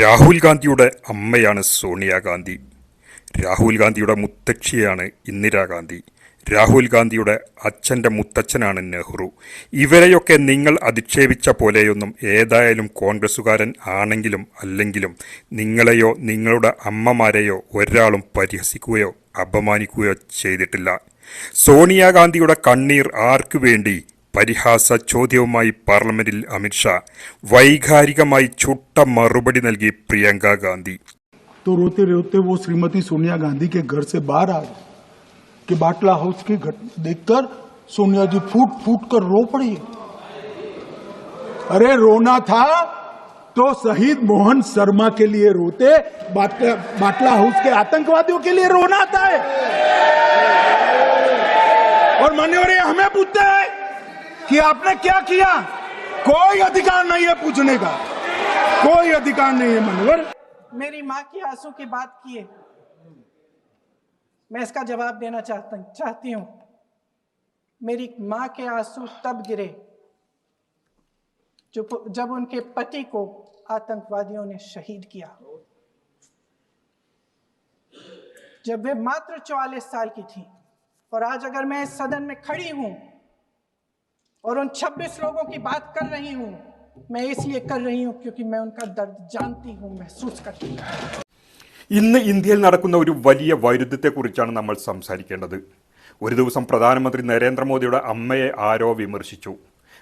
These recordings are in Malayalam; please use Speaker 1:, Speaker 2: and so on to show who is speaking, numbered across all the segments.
Speaker 1: രാഹുൽ ഗാന്ധിയുടെ അമ്മയാണ് സോണിയാഗാന്ധി രാഹുൽ ഗാന്ധിയുടെ മുത്തച്ഛിയാണ് ഇന്ദിരാഗാന്ധി രാഹുൽ ഗാന്ധിയുടെ അച്ഛന്റെ മുത്തച്ഛനാണ് നെഹ്റു. ഇവരെയൊക്കെ നിങ്ങൾ അധിക്ഷേപിച്ച പോലെയൊന്നും ഏതായാലും കോൺഗ്രസ്സുകാരൻ ആണെങ്കിലും അല്ലെങ്കിലും നിങ്ങളെയോ നിങ്ങളുടെ അമ്മമാരെയോ ഒരാളും പരിഹസിക്കുകയോ അപമാനിക്കുകയോ ചെയ്തിട്ടില്ല. സോണിയാഗാന്ധിയുടെ കണ്ണീർ ആർക്കു വേണ്ടി? പരിഹാസ ചോദ്യവുമായി പാർലമെന്റിൽ അമിത്ഷാ വൈകാരികമായി ചുട്ട മറുപടി നൽകി പ്രിയങ്ക ഗാന്ധി
Speaker 2: तो रोते रोते वो श्रीमती सोनिया गांधी के घर से बाहर आ गए कि बाटला हाउस की घटना देखकर सोनिया जी फूट फूट कर रो पड़ी अरे रोना था तो शहीद मोहन शर्मा के लिए रोते बाटला, बाटला हाउस के आतंकवादियों के लिए रोना आता है और मान्यवर ये हमें पूछते हैं कि आपने क्या किया? कोई अधिकार नहीं है पूछने का। कोई अधिकार नहीं है, मनोहर।
Speaker 3: मेरी माँ की आँसू की बात किए। मैं इसका जवाब देना चाहता, चाहती हूँ। मेरी माँ के आँसू तब गिरे जो जब उनके पति को आतंकवादियों ने शहीद किया। जब वे मात्र चौवालीस साल की थी, और आज अगर मैं इस सदन में खड़ी हूँ और उन 26 लोगों की बात कर रही हूं मैं इसलिए कर रही हूं क्योंकि मैं उनका दर्द जानती हूं महसूस करती हूं
Speaker 1: ഇന്ന് ഇന്ത്യയിൽ നടക്കുന്ന ഒരു വലിയ വൈരുദ്ധ്യത്തെക്കുറിച്ചാണ് നമ്മൾ സംസാരിക്കേണ്ടത് ഒരു ദിവസം പ്രധാനമന്ത്രി നരേന്ദ്രമോദിയുടെ അമ്മയെ ആരോ വിമർശിച്ചു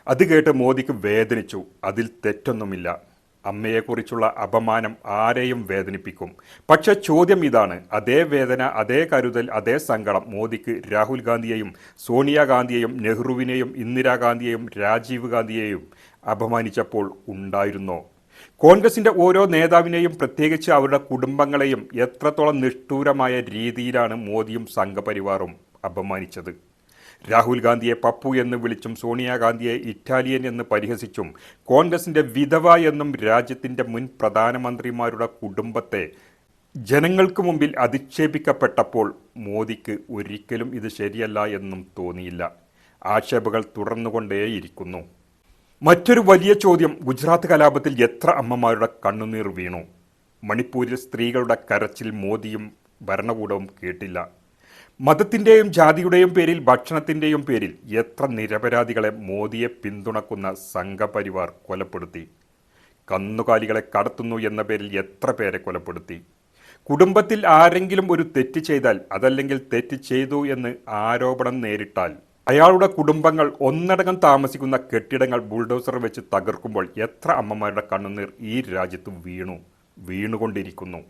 Speaker 1: അത് കേട്ട് മോദിക്ക് വേദനിച്ചു അതിൽ തെറ്റൊന്നുമില്ല അമ്മയെക്കുറിച്ചുള്ള അപമാനം ആരെയും വേദനിപ്പിക്കും. പക്ഷെ ചോദ്യം ഇതാണ്. അതേ വേദന അതേ കരുതൽ അതേ സങ്കടം മോദിക്ക് രാഹുൽ ഗാന്ധിയെയും സോണിയാഗാന്ധിയെയും നെഹ്റുവിനെയും ഇന്ദിരാഗാന്ധിയെയും രാജീവ് ഗാന്ധിയെയും അപമാനിച്ചപ്പോൾ ഉണ്ടായിരുന്നോ? കോൺഗ്രസിന്റെ ഓരോ നേതാവിനെയും പ്രത്യേകിച്ച് അവരുടെ കുടുംബങ്ങളെയും എത്രത്തോളം നിഷ്ഠൂരമായ രീതിയിലാണ് മോദിയും സംഘപരിവാറും അപമാനിച്ചത്? രാഹുൽ ഗാന്ധിയെ പപ്പു എന്ന് വിളിച്ചും സോണിയാഗാന്ധിയെ ഇറ്റാലിയൻ എന്ന് പരിഹസിച്ചും കോൺഗ്രസിന്റെ വിധവ എന്നും രാജ്യത്തിന്റെ മുൻ പ്രധാനമന്ത്രിമാരുടെ കുടുംബത്തെ ജനങ്ങൾക്ക് മുമ്പിൽ അധിക്ഷേപിക്കപ്പെട്ടപ്പോൾ മോദിക്ക് ഒരിക്കലും ഇത് ശരിയല്ല എന്നും തോന്നിയില്ല. ആക്ഷേപകൾ തുടർന്നുകൊണ്ടേയിരിക്കുന്നു. മറ്റൊരു വലിയ ചോദ്യം ഗുജറാത്ത് കലാപത്തിൽ എത്ര അമ്മമാരുടെ കണ്ണുനീർ വീണു? മണിപ്പൂരിൽ സ്ത്രീകളുടെ കരച്ചിൽ മോദിയും ഭരണകൂടവും കേട്ടില്ല. മതത്തിന്റെയും ജാതിയുടെയും പേരിൽ ഭക്ഷണത്തിന്റെയും പേരിൽ എത്ര നിരപരാധികളെ മോദിയെ പിന്തുണക്കുന്ന സംഘപരിവാർ കൊലപ്പെടുത്തി? കന്നുകാലികളെ കടത്തുന്നു എന്ന പേരിൽ എത്ര പേരെ കൊലപ്പെടുത്തി? കുടുംബത്തിൽ ആരെങ്കിലും ഒരു തെറ്റ് ചെയ്താൽ അതല്ലെങ്കിൽ തെറ്റ് ചെയ്തു എന്ന് ആരോപണം നേരിട്ടാൽ അയാളുടെ കുടുംബങ്ങൾ ഒന്നടങ്കം താമസിക്കുന്ന കെട്ടിടങ്ങൾ ബുൾഡോസർ വെച്ച് തകർക്കുമ്പോൾ എത്ര അമ്മമാരുടെ കണ്ണുനീർ ഈ രാജ്യത്ത് വീണു വീണുകൊണ്ടിരിക്കുന്നു?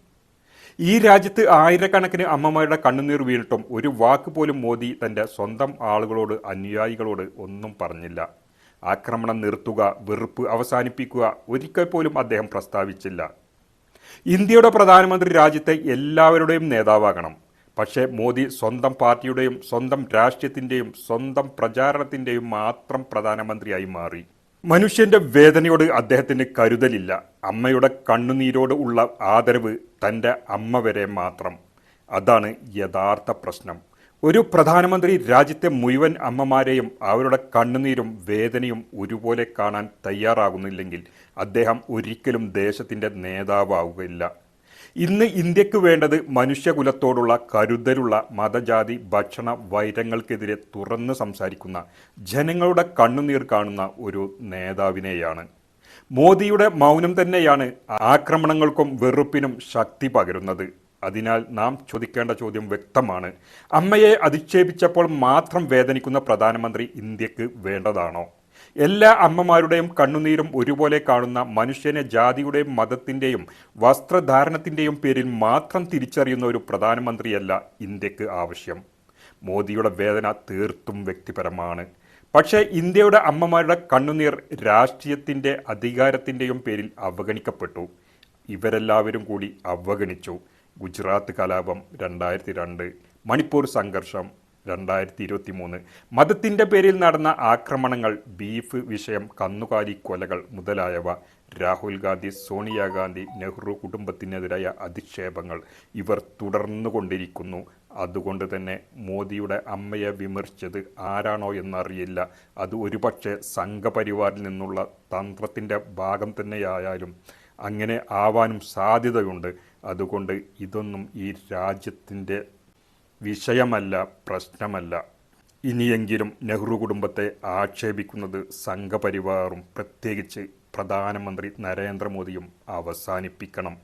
Speaker 1: ഈ രാജ്യത്ത് ആയിരക്കണക്കിന് അമ്മമാരുടെ കണ്ണുനീർ വീണിട്ടും ഒരു വാക്ക് പോലും മോദി തന്റെ സ്വന്തം ആളുകളോട് അനുയായികളോട് ഒന്നും പറഞ്ഞില്ല. ആക്രമണം നിർത്തുക വെറുപ്പ് അവസാനിപ്പിക്കുക ഒരിക്കൽ പോലും അദ്ദേഹം പ്രസ്താവിച്ചില്ല. ഇന്ത്യയുടെ പ്രധാനമന്ത്രി രാജ്യത്തെ എല്ലാവരുടെയും നേതാവാകണം. പക്ഷേ മോദി സ്വന്തം പാർട്ടിയുടെയും സ്വന്തം രാഷ്ട്രീയത്തിന്റെയും സ്വന്തം പ്രചാരണത്തിന്റെയും മാത്രം പ്രധാനമന്ത്രിയായി മാറി. മനുഷ്യന്റെ വേദനയോട് അദ്ദേഹത്തിന് കരുതലില്ല. അമ്മയുടെ കണ്ണുനീരോട് ഉള്ള ആദരവ് തന്റെ അമ്മ വരെ മാത്രം. അതാണ് യഥാർത്ഥ പ്രശ്നം. ഒരു പ്രധാനമന്ത്രി രാജ്യത്തെ മുഴുവൻ അമ്മമാരെയും അവരുടെ കണ്ണുനീരും വേദനയും ഒരുപോലെ കാണാൻ തയ്യാറാകുന്നില്ലെങ്കിൽ അദ്ദേഹം ഒരിക്കലും ദേശത്തിന്റെ നേതാവാവുകയില്ല. ഇന്ന് ഇന്ത്യയ്ക്ക് വേണ്ടത് മനുഷ്യകുലത്തോടുള്ള കരുതലുള്ള മതജാതി ഭക്ഷണ വൈരങ്ങൾക്കെതിരെ തുറന്ന് സംസാരിക്കുന്ന ജനങ്ങളുടെ കണ്ണുനീർ കാണുന്ന ഒരു നേതാവിനെയാണ്. മോദിയുടെ മൗനം തന്നെയാണ് ആക്രമണങ്ങൾക്കും വെറുപ്പിനും ശക്തി പകരുന്നത്. അതിനാൽ നാം ചോദിക്കേണ്ട ചോദ്യം വ്യക്തമാണ്. അമ്മയെ അധിക്ഷേപിച്ചപ്പോൾ മാത്രം വേദനിക്കുന്ന പ്രധാനമന്ത്രി ഇന്ത്യയ്ക്ക് വേണ്ടതാണോ? എല്ലാ അമ്മമാരുടെയും കണ്ണുനീരും ഒരുപോലെ കാണുന്ന മനുഷ്യനെ ജാതിയുടെയും മതത്തിന്റെയും വസ്ത്രധാരണത്തിന്റെയും പേരിൽ മാത്രം തിരിച്ചറിയുന്ന ഒരു പ്രധാനമന്ത്രിയല്ല ഇന്ത്യയ്ക്ക് ആവശ്യം. മോദിയുടെ വേദന തീർത്തും വ്യക്തിപരമാണ്. പക്ഷേ ഇന്ത്യയുടെ അമ്മമാരുടെ കണ്ണുനീർ രാഷ്ട്രീയത്തിന്റെ അധികാരത്തിന്റെയും പേരിൽ അവഗണിക്കപ്പെട്ടു. ഇവരെല്ലാവരും കൂടി അവഗണിച്ചു. ഗുജറാത്ത് കലാപം രണ്ടായിരത്തി രണ്ട്. മണിപ്പൂർ സംഘർഷം രണ്ടായിരത്തി ഇരുപത്തി മൂന്ന് മതത്തിന്റെ പേരിൽ നടന്ന ആക്രമണങ്ങൾ ബീഫ് വിഷയം കന്നുകാലി കൊലകൾ മുതലായവ രാഹുൽ ഗാന്ധി സോണിയാഗാന്ധി നെഹ്റു കുടുംബത്തിനെതിരായ അധിക്ഷേപങ്ങൾ ഇവർ തുടർന്നുകൊണ്ടിരിക്കുന്നു. അതുകൊണ്ട് തന്നെ മോദിയുടെ അമ്മയെ വിമർശിച്ചത് ആരാണോ എന്നറിയില്ല. അത് ഒരുപക്ഷെ സംഘപരിവാറിൽ നിന്നുള്ള തന്ത്രത്തിന്റെ ഭാഗം തന്നെയായാലും അങ്ങനെ ആവാനും സാധ്യതയുണ്ട്. അതുകൊണ്ട് ഇതൊന്നും ഈ രാജ്യത്തിന്റെ വിഷയമല്ല പ്രശ്നമല്ല. ഇനിയെങ്കിലും നെഹ്റു കുടുംബത്തെ ആക്ഷേപിക്കുന്നത് സംഘപരിവാറും പ്രത്യേകിച്ച് പ്രധാനമന്ത്രി നരേന്ദ്രമോദിയും അവസാനിപ്പിക്കണം.